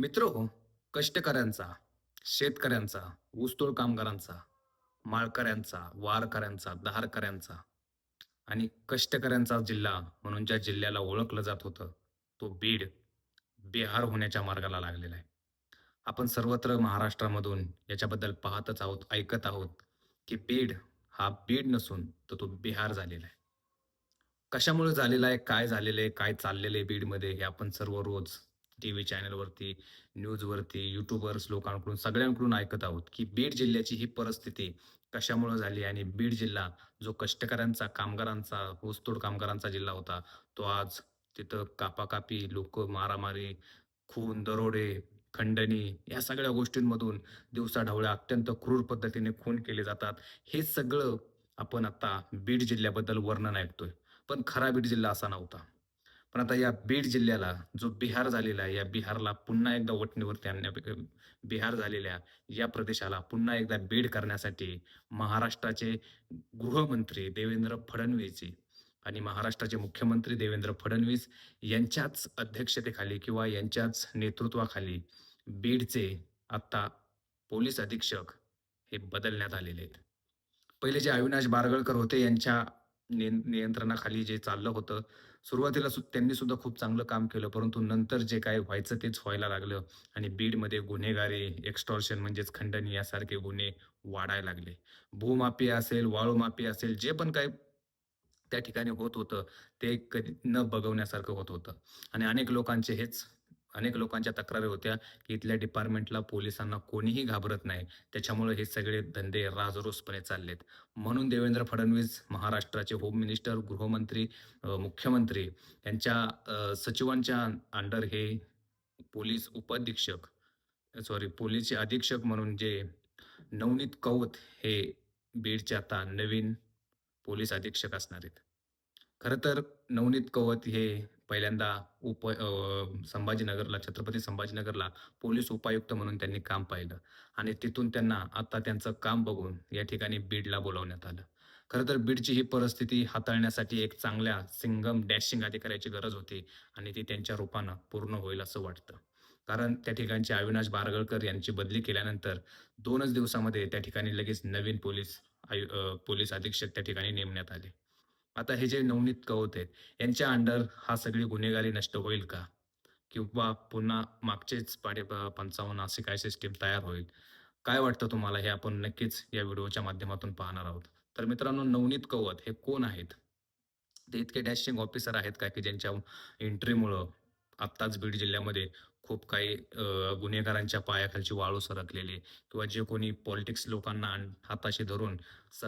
मित्र हो, कष्टकऱ्यांचा शेतकऱ्यांचा ऊसतोड कामगारांचा माळकऱ्यांचा वारकऱ्यांचा दहारकऱ्यांचा आणि कष्टकऱ्यांचा जिल्हा म्हणून ज्या जिल्ह्याला ओळखलं जात होतं तो बीड बिहार होण्याच्या मार्गाला लागलेला आहे. आपण सर्वत्र महाराष्ट्रामधून याच्याबद्दल पाहतच आहोत ऐकत आहोत की बीड हा बीड नसून तर तो बिहार झालेला आहे. कशामुळे झालेला आहे काय झालेलं आहे काय चाललेलं आहे बीडमध्ये हे आपण सर्व रोज टी व्ही चॅनलवरती न्यूजवरती युट्यूबर्स लोकांकडून सगळ्यांकडून ऐकत आहोत की बीड जिल्ह्याची ही परिस्थिती कशामुळे झाली आणि बीड जिल्हा जो कष्टकऱ्यांचा कामगारांचा ऊसतोड कामगारांचा जिल्हा होता तो आज तिथं कापाकापी लोक मारामारी खून दरोडे खंडणी या सगळ्या गोष्टींमधून दिवसाढवळ्या अत्यंत क्रूर पद्धतीने खून केले जातात. हे सगळं आपण आता बीड जिल्ह्याबद्दल वर्णन ऐकतोय. पण खरा बीड जिल्हा असा नव्हता. पण आता या बीड जिल्ह्याला जो बिहार झालेला आहे या बिहारला पुन्हा एकदा वटणीवरती आणण्या बिहार झालेल्या या प्रदेशाला पुन्हा एकदा बीड करण्यासाठी महाराष्ट्राचे गृहमंत्री देवेंद्र फडणवीस आणि महाराष्ट्राचे मुख्यमंत्री देवेंद्र फडणवीस यांच्याच अध्यक्षतेखाली किंवा यांच्याच नेतृत्वाखाली बीडचे आत्ता पोलीस अधीक्षक हे बदलण्यात आलेले आहेत. पहिले जे अविनाश बारगळकर होते यांच्या नियंत्रणाखाली जे चाललं होतं. सुरुवातीला सु त्यांनी सुद्धा खूप चांगलं काम केलं परंतु नंतर जे काय व्हायचं तेच व्हायला लागलं आणि बीडमध्ये गुन्हेगारी एक्स्टॉर्शन म्हणजेच खंडणी यासारखे गुन्हे वाढायला लागले. भूमापी असेल वाळूमापी असेल जे पण काय त्या ठिकाणी होत होतं ते कधी न बघवण्यासारखं होत होतं. आणि अनेक लोकांचे हेच अनेक लोकांच्या तक्रारी होत्या की इथल्या डिपार्टमेंटला पोलिसांना कोणीही घाबरत नाही. त्याच्यामुळे हे सगळे धंदे राजरोसपणे चाललेत. म्हणून देवेंद्र फडणवीस महाराष्ट्राचे होम मिनिस्टर गृहमंत्री मुख्यमंत्री यांच्या सचिवांच्या अंडर हे पोलीस उपअधीक्षक सॉरी पोलीसचे अधीक्षक म्हणून जे नवनीत कौत हे बीडचे आता नवीन पोलीस अधीक्षक असणार आहेत. खरं तर नवनीत कवत हे पहिल्यांदा उप अ, संभाजीनगरला छत्रपती संभाजीनगरला पोलीस उपायुक्त म्हणून त्यांनी काम पाहिलं. आणि तिथून त्यांना आता त्यांचं काम बघून या ठिकाणी बीडला बोलावण्यात आलं. खरं तर बीडची ही परिस्थिती हाताळण्यासाठी एक चांगल्या सिंगम डॅशिंग अधिकाऱ्याची गरज होती आणि ती त्यांच्या रूपानं पूर्ण होईल असं वाटतं. कारण त्या ठिकाणचे अविनाश बारगळकर यांची बदली केल्यानंतर दोनच दिवसामध्ये त्या ठिकाणी लगेच नवीन पोलीस आयु अ, पोलीस अधीक्षक त्या ठिकाणी नेमण्यात आले. आता हे जे नवनीत कवत आहेत यांच्या अंडर हा सगळी गुन्हेगारी नष्ट होईल का? किंवा पुन्हा मागचेच पाडे पंचावन्न असे काय सिस्टीम तयार होईल? काय वाटतं तुम्हाला? हे आपण नक्कीच या व्हिडिओच्या माध्यमातून पाहणार आहोत. तर मित्रांनो नवनीत कवत हे कोण आहेत? ते इतके डॅशिंग ऑफिसर आहेत का की ज्यांच्या एंट्रीमुळं आत्ताच बीड जिल्ह्यामध्ये खूप काही गुन्हेगारांच्या पायाखालची वाळू सरकलेली किंवा जे कोणी पॉलिटिक्स लोकांना हाताशी धरून स-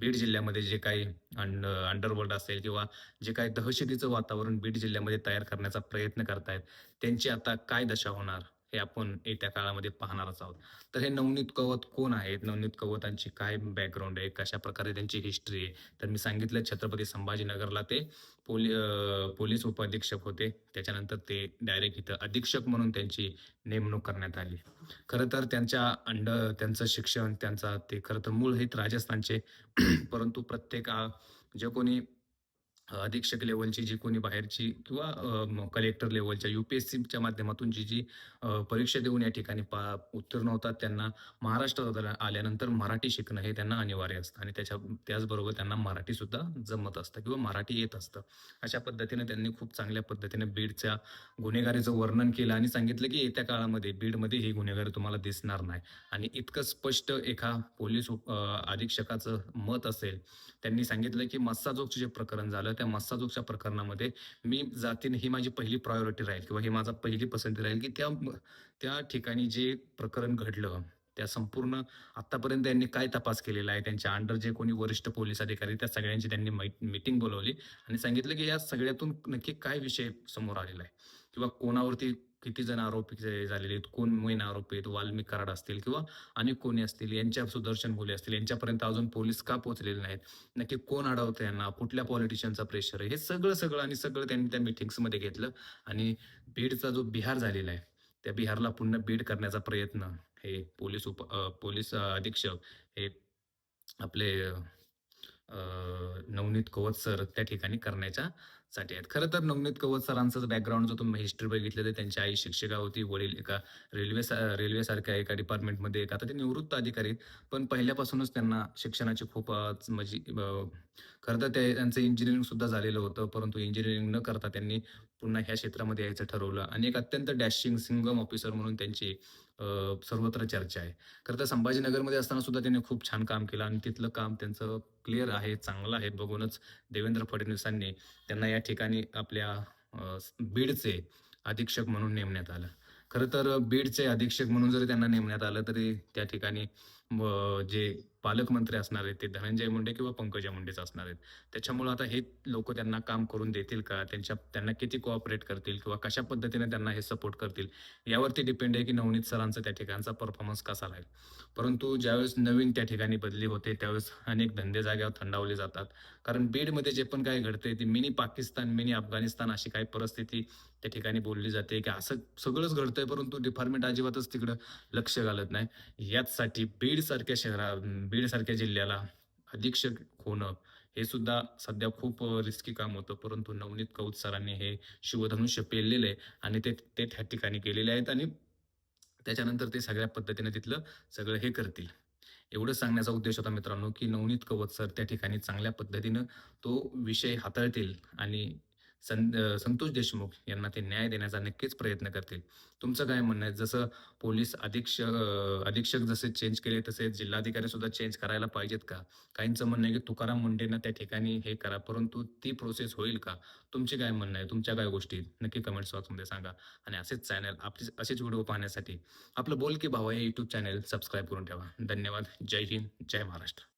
बीड जिल्ह्यामध्ये जे काही अंड अंडरवर्ल्ड असेल किंवा जे काही दहशतीचं वातावरण बीड जिल्ह्यामध्ये तयार करण्याचा प्रयत्न करतायत त्यांची आता काय दशा होणार? हे आपण येत्या काळामध्ये पाहणारच आहोत. तर हे नवनीत कवत कोण आहेत? नवनीत कवतांची काय बॅकग्राऊंड आहे? कशा प्रकारे त्यांची हिस्ट्री आहे? तर मी सांगितलं छत्रपती संभाजीनगरला ते पोली पोलीस उपअधीक्षक होते. त्याच्यानंतर ते डायरेक्ट इथं अधीक्षक म्हणून त्यांची नेमणूक करण्यात आली. खरं तर त्यांच्या अंड त्यांचं शिक्षण त्यांचा ते खरं तर मूळ आहेत राजस्थानचे. परंतु प्रत्येक जे कोणी अधीक्षक लेवलची जी कोणी बाहेरची किंवा कलेक्टर लेवलच्या यू पी एस सीच्या माध्यमातून जी जी परीक्षा देऊन या ठिकाणी पा उत्तीर्ण होतात त्यांना महाराष्ट्रात आल्यानंतर मराठी शिकणं हे त्यांना अनिवार्य असतं आणि त्याच्या त्याचबरोबर त्यांना मराठी सुद्धा जमत असतं किंवा मराठी येत असतं. अशा पद्धतीने त्यांनी खूप चांगल्या पद्धतीने बीडच्या गुन्हेगारीचं वर्णन केलं आणि सांगितलं की येत्या काळामध्ये बीडमध्ये ही गुन्हेगारी तुम्हाला दिसणार नाही. आणि इतकं स्पष्ट एका पोलीस उप- अधीक्षकाचं मत असेल त्यांनी सांगितलं की मस्साजोगचं जे प्रकरण झालं त्या मस्साजोगच्या प्रकरणामध्ये मी जातीने ही माझी पहिली प्रायोरिटी राहील किंवा ही माझा पहिली पसंती राहील की त्या त्या ठिकाणी जे प्रकरण घडलं त्या संपूर्ण आतापर्यंत त्यांनी काय तपास केलेला आहे? त्यांच्या अंडर जे कोणी वरिष्ठ पोलीस अधिकारी त्या सगळ्यांची त्यांनी मीटिंग बोलवली आणि सांगितलं की या सगळ्यातून नक्की काय विषय समोर आलेला आहे? किंवा कोणावरती किती जण आरोपी झालेले आहेत कोण मेन आरोपी आहेत वाल्मिक कराड असतील किंवा अनेक कोणी असतील यांच्या सुदर्शन भोले असतील यांच्यापर्यंत अजून पोलीस का पोहोचलेले नाहीत? नक्की कोण अडवतं यांना? कुठल्या पॉलिटिशियनचा प्रेशर आहे? हे सगळं सगळं आणि सगळं त्यांनी त्या मिटिंग्समध्ये घेतलं आणि बीडचा जो बिहार झालेला आहे त्या बिहारला पुन्हा बीड करण्याचा प्रयत्न हे पोलीस उप पोलीस अधीक्षक हे आपले नवनीत कवत सर त्या ठिकाणी करण्याच्या साठी आहेत खरं तर नवनीत कवच सरांचं बॅकग्राऊंड जर तुम्ही हिस्ट्री बघितलं तर त्यांची आई शिक्षिका होती वडील एका रेल्वे रेल्वे सारख्या एका डिपार्टमेंटमध्ये एक आता ते निवृत्त अधिकारी आहेत. पण पहिल्यापासूनच त्यांना शिक्षणाची खूप म्हणजे खरं तर ते त्यांचं इंजिनिअरिंग सुद्धा झालेलं होतं परंतु इंजिनिअरिंग न करता त्यांनी पुन्हा ह्या क्षेत्रामध्ये यायचं ठरवलं आणि एक अत्यंत डॅशिंग सिंगम ऑफिसर म्हणून त्यांची सर्वत्र चर्चा आहे. खरं तर संभाजीनगरमध्ये असताना सुद्धा त्यांनी खूप छान काम केलं आणि तिथलं काम त्यांचं क्लिअर आहे चांगलं आहे. बघूनच देवेंद्र फडणवीसांनी त्यांना या ठिकाणी आपल्या बीडचे अधीक्षक म्हणून नेमण्यात आलं. खरं तर बीडचे अधीक्षक म्हणून जरी त्यांना नेमण्यात आलं तरी त्या ठिकाणी जे पालकमंत्री असणार आहेत ते धनंजय मुंडे किंवा पंकजा मुंडेच असणार आहेत. त्याच्यामुळं आता हे लोक त्यांना काम करून देतील का? त्यांच्या त्यांना किती कोऑपरेट करतील किंवा कशा पद्धतीने त्यांना हे सपोर्ट करतील? यावरती डिपेंड आहे की नवनीत सरांचा त्या ठिकाणचा परफॉर्मन्स कसा राहील. परंतु ज्यावेळेस नवीन त्या ठिकाणी बदली होते त्यावेळेस अनेक धंदे जाग्यावर थंडावले जातात. कारण बीडमध्ये जे पण काही घडते ती मिनी पाकिस्तान मिनी अफगाणिस्तान अशी काही परिस्थिती त्या ठिकाणी बोलली जाते की असं सगळंच घडतं. करतोय परंतु डिपार्टमेंट अजिबातच तिकडं लक्ष घालत नाही. याचसाठी बीड सारख्या शहरा बीड सारख्या जिल्ह्याला अधीक्षक होणं हे सुद्धा सध्या खूप रिस्की काम होतं. परंतु नवनीत कौत सरांनी हे शिवधनुष्य पेललेलं आहे आणि ते ते त्या ठिकाणी केलेले आहेत आणि त्याच्यानंतर ते सगळ्या पद्धतीने तिथलं सगळं हे करतील. एवढं सांगण्याचा उद्देश होता मित्रांनो की नवनीत कवत सर त्या ठिकाणी चांगल्या पद्धतीनं तो विषय हाताळतील आणि सं संतोष देशमुख यांना ते न्याय देण्याचा नक्कीच प्रयत्न करतील. तुमचं काय म्हणणं आहे? जसं पोलीस अधीक्षक अधीक्षक जसे चेंज केले तसे जिल्हाधिकारी सुद्धा चेंज करायला पाहिजेत का? काहींचं म्हणणं आहे की तुकाराम मुंडेंना त्या ठिकाणी हे करा परंतु ती प्रोसेस होईल का? तुमचे काय म्हणणं आहे? तुमच्या काय गोष्टी नक्की कमेंट्स बॉक्समध्ये सांगा. आणि असेच चॅनल आपली असेच व्हिडिओ पाहण्यासाठी आपलं बोल की भावा हे यूट्यूब चॅनल सबस्क्राईब करून ठेवा. धन्यवाद. जय हिंद. जय महाराष्ट्र.